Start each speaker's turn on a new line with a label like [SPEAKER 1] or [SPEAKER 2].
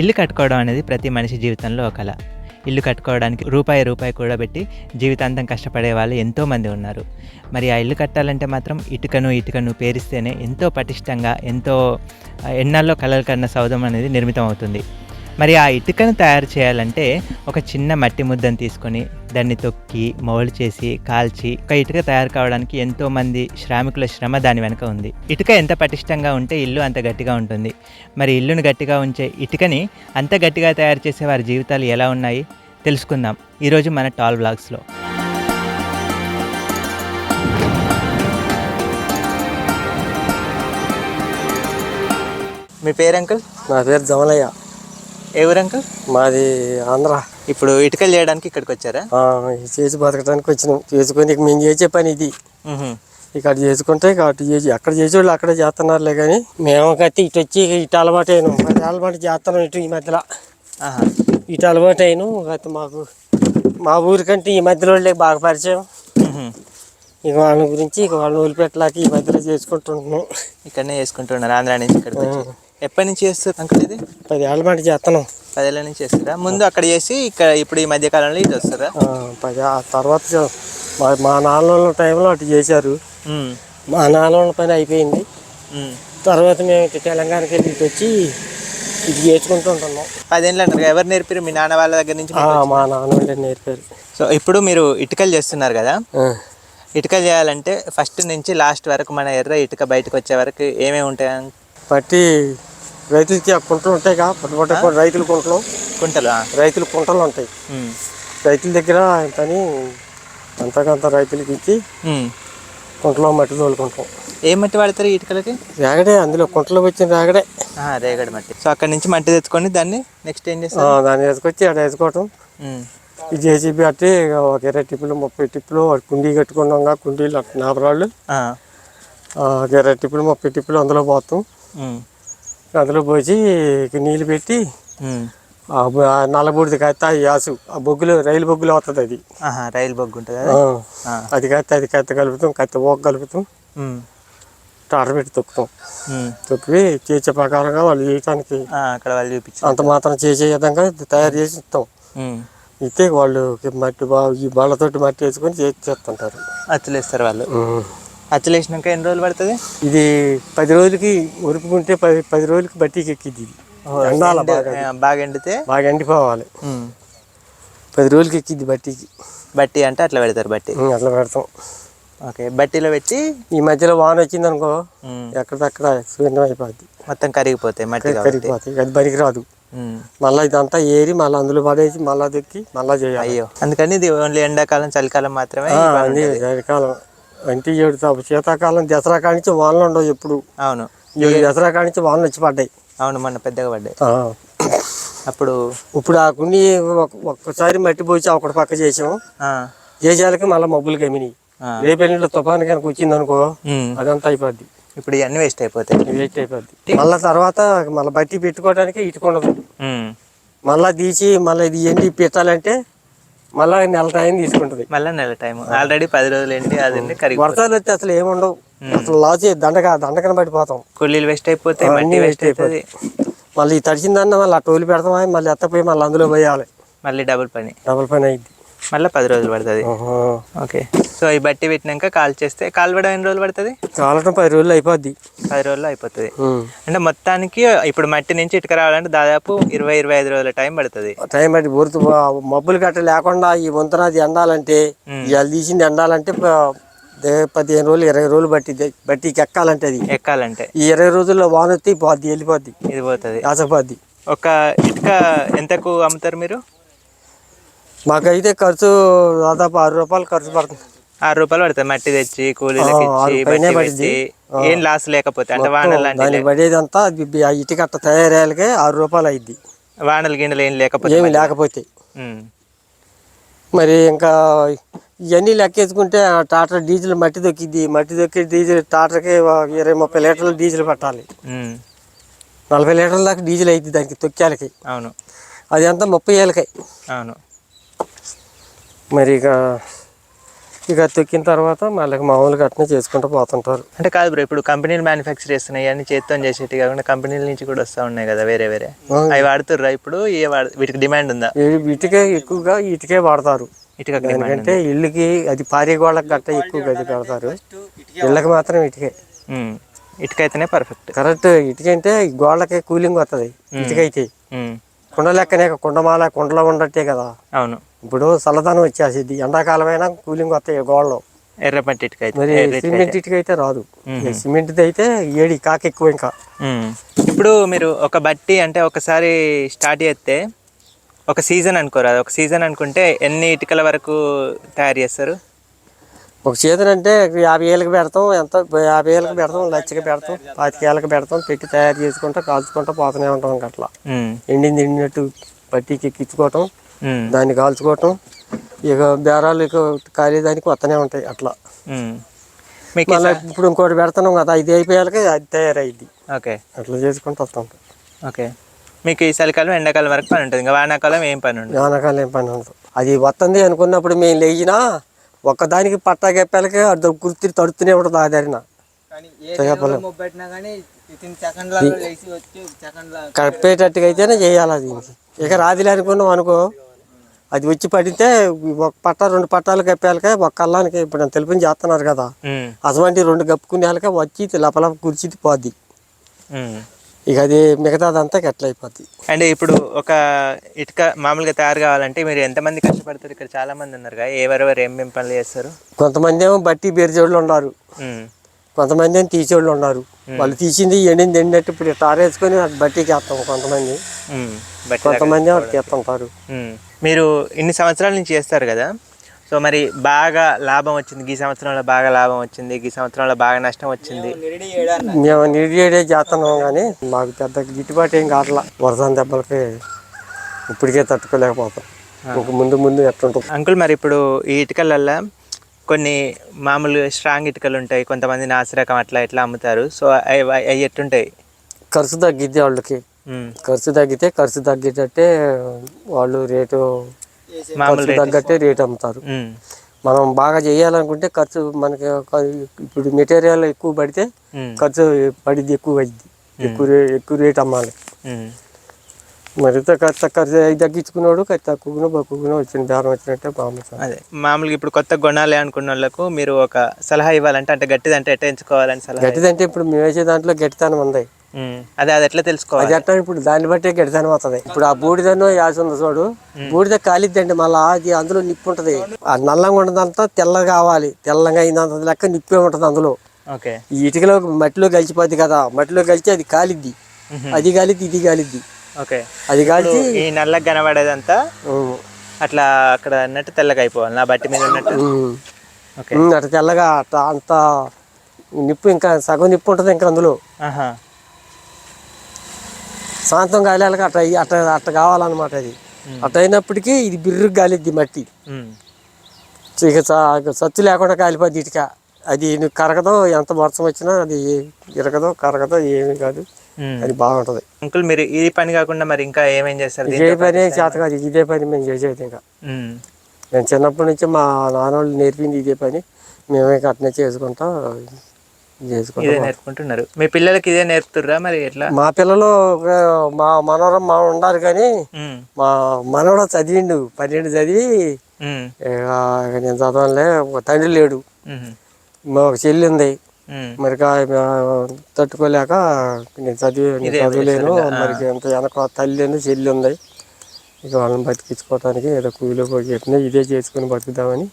[SPEAKER 1] ఇల్లు కట్టుకోవడం అనేది ప్రతి మనిషి జీవితంలో ఒక కళ. ఇల్లు కట్టుకోవడానికి రూపాయి రూపాయి కూడా పెట్టి జీవితాంతం కష్టపడే వాళ్ళు ఎంతోమంది ఉన్నారు. మరి ఆ ఇల్లు కట్టాలంటే మాత్రం ఇటుకను ఇటుకను పేరిస్తేనే ఎంతో పటిష్టంగా ఎంతో ఎన్నాల్లో ఎన్నాళ్ళలో కలలు కన్న సౌధం అనేది నిర్మితం అవుతుంది మరి ఆ ఇటుకను తయారు చేయాలంటే ఒక చిన్న మట్టి ముద్దను తీసుకొని దాన్ని తొక్కి మౌలు చేసి కాల్చి ఒక ఇటుక తయారు కావడానికి ఎంతో మంది శ్రామికుల శ్రమ దాని వెనుక ఉంది. ఇటుక ఎంత పటిష్టంగా ఉంటే ఇల్లు అంత గట్టిగా ఉంటుంది. మరి ఇల్లును గట్టిగా ఉంచే ఇటుకని అంత గట్టిగా తయారు చేసే వారి జీవితాలు ఎలా ఉన్నాయి? తెలుసుకుందాం ఈరోజు మన టాల్ బ్లాగ్స్లో. మీ పేరు అంకుల్?
[SPEAKER 2] నా పేరు జమలయ్య.
[SPEAKER 1] ఏ ఊరు అంకుల్?
[SPEAKER 2] మాది ఆంధ్ర.
[SPEAKER 1] ఇప్పుడు ఇటుకలు చేయడానికి ఇక్కడికి వచ్చారా?
[SPEAKER 2] చేసి బతకడానికి వచ్చినాం. చేసుకొని మేము చేసే పని ఇది. ఇక్కడ చేసుకుంటే అటు చేసి అక్కడ చేసేవాళ్ళు అక్కడ చేస్తున్నారులే కానీ మేము కత్తి ఇటు వచ్చి ఇటు అలవాటు అయినాం. పది అలవాటు చేస్తున్నాం ఇటు ఈ మధ్యలో. ఇటు అలవాటు అయినాం. అయితే మాకు మా ఊరికంటే ఈ మధ్యలో వాళ్ళే బాగా పరిచయం. ఇక వాళ్ళ గురించి ఇక వాళ్ళని వదిలిపెట్టలేక ఈ మధ్యలో చేసుకుంటున్నాం.
[SPEAKER 1] ఇక్కడనే చేసుకుంటున్నారు ఆంధ్ర నుంచి ఇక్కడికి వచ్చి. ఎప్పటి నుంచి చేస్తారు అంకుల్ ఇది?
[SPEAKER 2] పది అలవాటు చేస్తున్నాం.
[SPEAKER 1] పదేళ్ళ నుంచి చేస్తారా? ముందు అక్కడ చేసి ఇక్కడ ఇప్పుడు ఈ మధ్య కాలంలో ఇది వస్తారా
[SPEAKER 2] పది ఆ తర్వాత మా మా నాన్న టైంలో అటు చేశారు. మా నాన్న పని అయిపోయింది. తర్వాత మేము ఇటు తెలంగాణకి వెళ్ళి ఇటు వచ్చి ఇది చేసుకుంటూ ఉంటున్నాం.
[SPEAKER 1] పదేళ్ళు అంటారు ఎవరు నేర్పారు? మీ నాన్న వాళ్ళ దగ్గర నుంచి
[SPEAKER 2] ఆ, మా నాన్న వాళ్ళే నేర్పారు.
[SPEAKER 1] సో ఇప్పుడు మీరు ఇటుకలు చేస్తున్నారు కదా
[SPEAKER 2] ఆ,
[SPEAKER 1] ఇటుకలు చేయాలంటే ఫస్ట్ నుంచి లాస్ట్ వరకు మన ఎర్ర ఇటుక బయటకు వచ్చే వరకు ఏమేమి ఉంటాయి? అం-
[SPEAKER 2] పట్టి రైతులకి కుంటలు ఉంటాయి కా పట్టు పట్టు రైతుల కుంటలు.
[SPEAKER 1] కుంటలు.
[SPEAKER 2] రైతుల కుంటలు ఉంటాయి. రైతుల దగ్గర పని అంతకంత రైతులకి ఇచ్చి. కుంటలో మట్టి తోలుకుంటాం.
[SPEAKER 1] ఏ మట్టి వాడతారు ఇటుకలకి?
[SPEAKER 2] రాగడే అందులో కుంటలో వచ్చిన రాగడే.
[SPEAKER 1] రేగడి మట్టి. సో అక్కడ నుంచి మట్టి తెచ్చుకొని దాన్ని నెక్స్ట్ ఏం
[SPEAKER 2] ఆ,
[SPEAKER 1] చేస్తారు?
[SPEAKER 2] దాన్ని వేసుకొచ్చి అక్కడ వేసుకోవటం. ఈ జేసీబీ అట్టి ఒక ఇరవై టిప్పులు ముప్పై టిప్పులు కుండీ కట్టుకున్నాం కుండీలు నాపరాళ్ళు ఒక ఇరవై టిప్పులు ముప్పై టిప్పులు అందులో పోతాం. అందులో పోసి నీళ్ళు పెట్టి నల్లబూడిది కత్తి ఆ యాసు ఆ బొగ్గులు రైలు బొగ్గులు అవుతుంది అది.
[SPEAKER 1] రైలు బొగ్గు ఉంటుంది.
[SPEAKER 2] అది? కత్తి అది కత్తి కలుపుతాం కత్తి ఓక కలుపుతాం. టాటర్ పెట్టి తొక్కుతాం. తొక్కి చేసే ప్రకారంగా వాళ్ళు చేయటానికి
[SPEAKER 1] అక్కడ వాళ్ళు
[SPEAKER 2] అంత మాత్రం చేసే విధంగా తయారు చేసి ఇస్తాం. ఇస్తే వాళ్ళు మట్టి బా ఈ బళ్ళతోటి మట్టి వేసుకొని చేసి చేస్తుంటారు
[SPEAKER 1] అచ్చులు వేస్తారు వాళ్ళు అచ్చులు వేసినాక ఎన్ని రోజులు పడుతుంది?
[SPEAKER 2] ఇది పది రోజులకి ఉరుపుకుంటే పది పది రోజులకి బట్టీకి ఎక్కిద్ది ఇది. ఎండాల బాగా
[SPEAKER 1] ఎండితే?
[SPEAKER 2] బాగా ఎండిపోవాలి. పది రోజులకి ఎక్కిద్ది బట్టీకి.
[SPEAKER 1] బట్టి అంటే అట్లా పెడతారు బట్టి?
[SPEAKER 2] అట్లా పెడతాం.
[SPEAKER 1] ఓకే బట్టీలో పెట్టి?
[SPEAKER 2] ఈ మధ్యలో వాన వచ్చింది అనుకో
[SPEAKER 1] మ్మ్.
[SPEAKER 2] ఎక్కడిదక్కడ శూన్యం అయిపోద్ది.
[SPEAKER 1] మొత్తం కరిగిపోతాయి మట్టి
[SPEAKER 2] కరిగిపోతాయి అది పనికి రాదు. మళ్ళీ ఇదంతా ఏరి మళ్ళీ అందులో పడేసి మళ్ళీ తెక్కి మళ్ళీ చేయాలి.
[SPEAKER 1] అయ్యో అందుకని ఇది ఓన్లీ ఎండాకాలం చలికాలం మాత్రమే.
[SPEAKER 2] చలికాలం. అంటే ఏడు తా- శీతాకాలం దసరా కానించి వానలు ఉండవు ఎప్పుడు.
[SPEAKER 1] అవును.
[SPEAKER 2] ఏడు దసరా కానించి వానలు వచ్చి పడ్డాయి.
[SPEAKER 1] అవును మొన్న పెద్దగా పడ్డాయి. అప్పుడు
[SPEAKER 2] ఇప్పుడు ఆ ఒక్- ఒక్కసారి మట్టి పోసి ఒకటి పక్క చేసాము. చేసాలకి మళ్ళీ మబ్బులు కమినాయి
[SPEAKER 1] ఆ.
[SPEAKER 2] రేపెల్లిలో తుఫాను కనుక వచ్చింది అనుకో. అదంతా అయిపోద్ది.
[SPEAKER 1] ఇప్పుడు ఇవన్నీ వేస్ట్ అయిపోతాయి.
[SPEAKER 2] వేస్ట్ అయిపోద్ది. మళ్ళీ తర్వాత మళ్ళీ బట్టి పెట్టుకోవడానికి ఇటుకుండదు. మళ్ళీ తీసి మళ్ళీ ఇది ఎండి పెట్టాలంటే మళ్ళీ నెల టైం తీసుకుంటుంది.
[SPEAKER 1] మళ్ళీ నెల టైం. ఆల్రెడీ పది రోజులు ఎండి అది కరిగి
[SPEAKER 2] వర్షాలు వస్తే అసలు ఏముండవు. అసలు లాచి దండక దండకన పడిపోతాం.
[SPEAKER 1] కూలీలు వేస్ట్ అయిపోతాయి మట్టి వేస్ట్ అయిపోతుంది
[SPEAKER 2] మళ్ళీ తడిచిందన్న మళ్ళీ ఆ టోలు పెడతామా? మళ్ళీ ఎత్తపోయి మళ్ళీ అందులో పోయాలి.
[SPEAKER 1] మళ్ళీ డబుల్ పని.
[SPEAKER 2] డబుల్ పని అయింది
[SPEAKER 1] మళ్ళీ పది రోజులు పడుతుంది. ఓకే. సో ఈ బట్టి పెట్టినాక కాల్ చేస్తే కాల్వడం ఎన్ని రోజులు పడుతుంది?
[SPEAKER 2] కాలటం పది రోజులు అయిపోద్ది.
[SPEAKER 1] పది రోజుల్లో అయిపోతుంది. అంటే మొత్తానికి ఇప్పుడు మట్టి నుంచి ఇటుక రావాలంటే దాదాపు ఇరవై ఇరవై ఐదు రోజుల టైం పడుతుంది.
[SPEAKER 2] టైం బట్టి ఊరుతు మబ్బులు గట్ట లేకుండా ఈ వంతనాది ఎండాలంటే ఇవాళ తీసింది ఎండాలంటే పదిహేను రోజులు ఇరవై రోజులు బట్టి బట్టికి ఎక్కాలంటే అది.
[SPEAKER 1] ఎక్కాలంటే.
[SPEAKER 2] ఈ ఇరవై రోజుల్లో వాన వస్తే పోద్ది వెళ్ళిపోద్ది.
[SPEAKER 1] ఇది పోతుంది.
[SPEAKER 2] యాసపోద్ది
[SPEAKER 1] ఒక ఇటుక ఎంతకు అమ్ముతారు మీరు?
[SPEAKER 2] మాకైతే ఖర్చు దాదాపు ఆరు రూపాయలు ఖర్చు పడుతుంది.
[SPEAKER 1] ఆరు రూపాయలు పడుతుంది మట్టి తెచ్చి కూలీలకి ఇచ్చి బట్టి
[SPEAKER 2] పడింది.
[SPEAKER 1] పెట్టి ఏం లాస్ లేకపోతే అంటే వానలు
[SPEAKER 2] దానికి పడేదంతా అది ఆ ఇటుకట్ట తయారయ్యాలకే ఆరు రూపాయలు అయింది
[SPEAKER 1] వానలు గిన్నెలు ఏం లేకపోతే
[SPEAKER 2] ఏమి లేకపోతే. మరి ఇంకా ఇవన్నీ లెక్కేసుకుంటే ఆ టాటర్ డీజిల్ మట్టి దొక్కిద్ది మట్టి దొక్కి డీజిల్ టాటర్కి ఇరవై ముప్పై లీటర్లు డీజిల్ పట్టాలి. నలభై లీటర్ల దాకా డీజిల్ అయింది దానికి తొక్కేలకి.
[SPEAKER 1] అవును.
[SPEAKER 2] అది అంతా ముప్పై ఏళ్ళకి.
[SPEAKER 1] అవును.
[SPEAKER 2] మరి ఇక ఇక తొక్కిన తర్వాత మళ్ళీ మామూలుగా అట్నే చేసుకుంటూ పోతుంటారు.
[SPEAKER 1] అంటే కాదు బ్రో ఇప్పుడు కంపెనీలు మ్యానుఫ్యాక్చర్ చేస్తున్నాయి అన్ని చేత్తో చేసేటి కాకుండా కంపెనీల నుంచి కూడా వస్తూ ఉన్నాయి కదా వేరే వేరే. అవి వాడుతుర్రా ఇప్పుడు? ఏ వాడు వీటికి డిమాండ్ ఉందా?
[SPEAKER 2] ఇటుకే ఎక్కువగా ఇటుకే వాడతారు.
[SPEAKER 1] ఇటుక డిమాండ్
[SPEAKER 2] ఎందుకంటే ఇల్లుకి అది పారే గోళ్ళకి గట్ట ఎక్కువ గది కడతారు. ఇళ్ళకి మాత్రం ఇటుకే.
[SPEAKER 1] ఇటుక అయితేనే పర్ఫెక్ట్
[SPEAKER 2] కరెక్ట్ ఇటుకంటే గోళ్ళకి కూలింగ్ వస్తుంది ఇటుకైతే. కుండ లెక్కనే కుండమాల కుండలో ఉండట్టే కదా.
[SPEAKER 1] అవును.
[SPEAKER 2] ఇప్పుడు చల్లదనం వచ్చేసింది ఎండాకాలమైనా కూలింగ్ వస్తాయి గోడలు.
[SPEAKER 1] అయితే
[SPEAKER 2] మరి సిమెంట్ ఇటుక అయితే రాదు సిమెంట్ అయితే ఏడి కాక ఎక్కువ ఇంకా.
[SPEAKER 1] ఇప్పుడు మీరు ఒక బట్టి అంటే ఒకసారి స్టార్ట్ చేస్తే ఒక సీజన్ అనుకోరు? అది ఒక సీజన్ అనుకుంటే ఎన్ని ఇటుకల వరకు తయారు చేస్తారు?
[SPEAKER 2] ఒక చేతులు అంటే యాభై ఏళ్ళకి పెడతాం ఎంత యాభై ఏళ్ళకి పెడతాం లచ్చకి పెడతాం పాతిక ఏళ్ళకి పెడతాం పెట్టి తయారు చేసుకుంటా కాల్చుకుంటా పోతూనే ఉంటాం అట్లా. ఎండింది ఎండినట్టు పట్టీకి ఎక్కించుకోవటం. దాన్ని కాల్చుకోవటం ఇక బేరాలు ఇక ఖాళీదానికి వస్తూనే ఉంటాయి అట్లా. మళ్ళీ ఇప్పుడు ఇంకోటి పెడుతున్నాం కదా ఇది అయిపోయాలకి అది తయారైద్ది.
[SPEAKER 1] ఓకే.
[SPEAKER 2] అట్లా చేసుకుంటూ వస్తాం
[SPEAKER 1] ఓకే. మీకు ఈ చలికాలం ఎండాకాలం వరకు పని ఉంటుంది. ఇంకా వానాకాలం ఏం పని ఉండదు.
[SPEAKER 2] వానాకాలం ఏం పని ఉండదు. అది వస్తుంది అనుకున్నప్పుడు మేము లేచినా ఒక్కదానికి పట్టా గెప్పాలకి అది కుర్తి తడుతూనే ఉంటుంది ఆ దారిన. కప్పేటట్టుగా అయితేనే చేయాలి అది. ఇక రాదిలే అనుకున్నాం అనుకో అది వచ్చి పడితే ఒక పట్ట రెండు పట్టాలు కప్పాలకే ఒక కళ్ళానికి ఇప్పుడు నేను తెలుపుని చేస్తున్నారు కదా. అటువంటి రెండు కప్పుకునేలకే వచ్చి లపలప కుర్చీది పోద్ది. ఇక అది మిగతాదంతా గట్ల అయిపోద్ది
[SPEAKER 1] అంటే ఇప్పుడు ఒక ఇటుక మామూలుగా తయారు కావాలంటే మీరు ఎంతమంది కష్టపడతారు? ఇక్కడ చాలా మంది ఉన్నారు కదా. ఎవరెవరు ఏం పనులు చేస్తారు?
[SPEAKER 2] కొంతమంది ఏమో బట్టి బెరిచోళ్ళు ఉన్నారు. కొంతమంది ఏమో తీసేవాళ్ళు ఉన్నారు. వాళ్ళు తీసింది ఎండింది ఎండినట్టు ఇప్పుడు తారేసుకొని అది బట్టీకి వేస్తాం కొంతమంది.
[SPEAKER 1] బట్టి
[SPEAKER 2] కొంతమంది ఎత్తుంటారు
[SPEAKER 1] మ్మ్. మీరు ఇన్ని సంవత్సరాల నుంచి చేస్తారు కదా? సో మరి బాగా లాభం వచ్చింది ఈ సంవత్సరంలో బాగా లాభం వచ్చింది ఈ సంవత్సరంలో బాగా నష్టం వచ్చింది?
[SPEAKER 2] మేము నీడియడే చేస్తున్నాం కానీ మాకు పెద్ద గిట్టుబాటు ఏం కావట్లా. వరద దెబ్బలకి ఇప్పటికే తట్టుకోలేకపోతాం. ఇంక ముందు ముందు ఎట్లుంటుంది?
[SPEAKER 1] అంకుల్ మరి ఇప్పుడు ఈ ఇటుకలల్లో కొన్ని మామూలు స్ట్రాంగ్ ఇటుకలు ఉంటాయి కొంతమంది నాసిరకం అట్లా ఇట్లా అమ్ముతారు. సో అవి అవి ఎట్టుంటాయి
[SPEAKER 2] ఖర్చు తగ్గిద్ది వాళ్ళకి. ఖర్చు తగ్గితే ఖర్చు తగ్గేటట్టే వాళ్ళు రేటు
[SPEAKER 1] మామూలు
[SPEAKER 2] ఖర్చు తగ్గట్టే రేట్ అమ్ముతారు.
[SPEAKER 1] మ్మ్.
[SPEAKER 2] మనం బాగా చేయాలనుకుంటే ఖర్చు మనకి ఇప్పుడు మెటీరియల్ ఎక్కువ పడితే. ఖర్చు పడిద్ది ఎక్కువ అయింది ఎక్కువ ఎక్కువ రేట్ అమ్మాలి. మరింత ఖర్చు ఖర్చు తగ్గించుకున్నాడు ఖర్చు తక్కువగా బక్కువగా వచ్చిన బేరం వచ్చినట్టే బాగుంది
[SPEAKER 1] అదే మామూలుగా ఇప్పుడు కొత్త కొనాలి అనుకున్న వాళ్ళకు మీరు ఒక సలహా ఇవ్వాలంటే అంటే గట్టిది అంటే ఎట్లా ఎంచుకోవాలని సలహా
[SPEAKER 2] గట్టిదంటే ఇప్పుడు మేము వేసే దాంట్లో గట్టితనం ఉంది.
[SPEAKER 1] అదే అది ఎట్లా
[SPEAKER 2] అది
[SPEAKER 1] తెలుసుకోవాలి
[SPEAKER 2] ఎట్లా ఇప్పుడు దాన్ని బట్టే గట్టితనం వస్తుంది ఇప్పుడు ఆ బూడిదను యాస ఉంది చూడు బూడిద కాలిద్దండి మళ్ళీ అది అందులో నిప్పు ఉంటుంది. ఆ నల్లంగా ఉన్నదంతా తెల్లగా కావాలి. తెల్లగా అయినంత లెక్క నిప్పే ఉంటుంది అందులో.
[SPEAKER 1] ఓకే.
[SPEAKER 2] ఈ ఇటుకలో మట్టిలో కలిసిపోద్ది కదా మట్టిలో కలిసి అది కాలిద్ది. అది కాలిద్ది ఇది కాలిద్ది.
[SPEAKER 1] ఓకే.
[SPEAKER 2] అది కాల్చి
[SPEAKER 1] ఈ నల్లగా కనబడేదంతా అట్లా అక్కడ అన్నట్టు తెల్లగా అయిపోవాలి నా బట్టి మీద ఉన్నట్టు. ఓకే.
[SPEAKER 2] అట్లా తెల్లగా అట్లా అంత నిప్పు ఇంకా సగం నిప్పు ఉంటుంది ఇంకా అందులో. శాంతం గాలికి అట్ట అట్ట అట్ట కావాలన్నమాట అది. అట్ట అయినప్పటికీ ఇది బిర్రు గాలిద్ది మట్టి. ఇక సత్తు లేకుండా కాలిపోద్ది ఇటుక. అది కరగదో ఎంత వర్షం వచ్చినా అది ఇరగదో కరగదో ఏమీ కాదు. అది బాగుంటుంది.
[SPEAKER 1] అంకుల్ మీరు ఈ పని కాకుండా మరి ఇంకా ఏమేం చేస్తారు?
[SPEAKER 2] ఇదే పని చేత కాదు ఇదే పని మేము చేసేది ఇంకా. నేను చిన్నప్పటి నుంచి మా నాన్నోళ్ళు నేర్పింది ఇదే పని. మేమే అట్నే చేసుకుంటా
[SPEAKER 1] ఇదే
[SPEAKER 2] చేసుకుంటాం
[SPEAKER 1] నేర్చుకుంటున్నారు మీ పిల్లలకి ఇదే నేర్పుతుర్రా మరి ఎట్లా?
[SPEAKER 2] మా పిల్లలు మా మనవరం మా ఉండారు కానీ. మా మనవడు చదివిండు పన్నెండు చదివి నేను చదవలే ఒక తండ్రి లేడు. మా ఒక చెల్లి ఉంది. మరి తట్టుకోలేక నేను చదివి నేను చదవలేను. మరి ఎంత వెనక తల్లి చెల్లి ఉంది ఇక వాళ్ళని బతికించుకోవటానికి ఏదో కూలిలో పోయి చెప్పినా ఇదే చేసుకుని బతుకుదామని.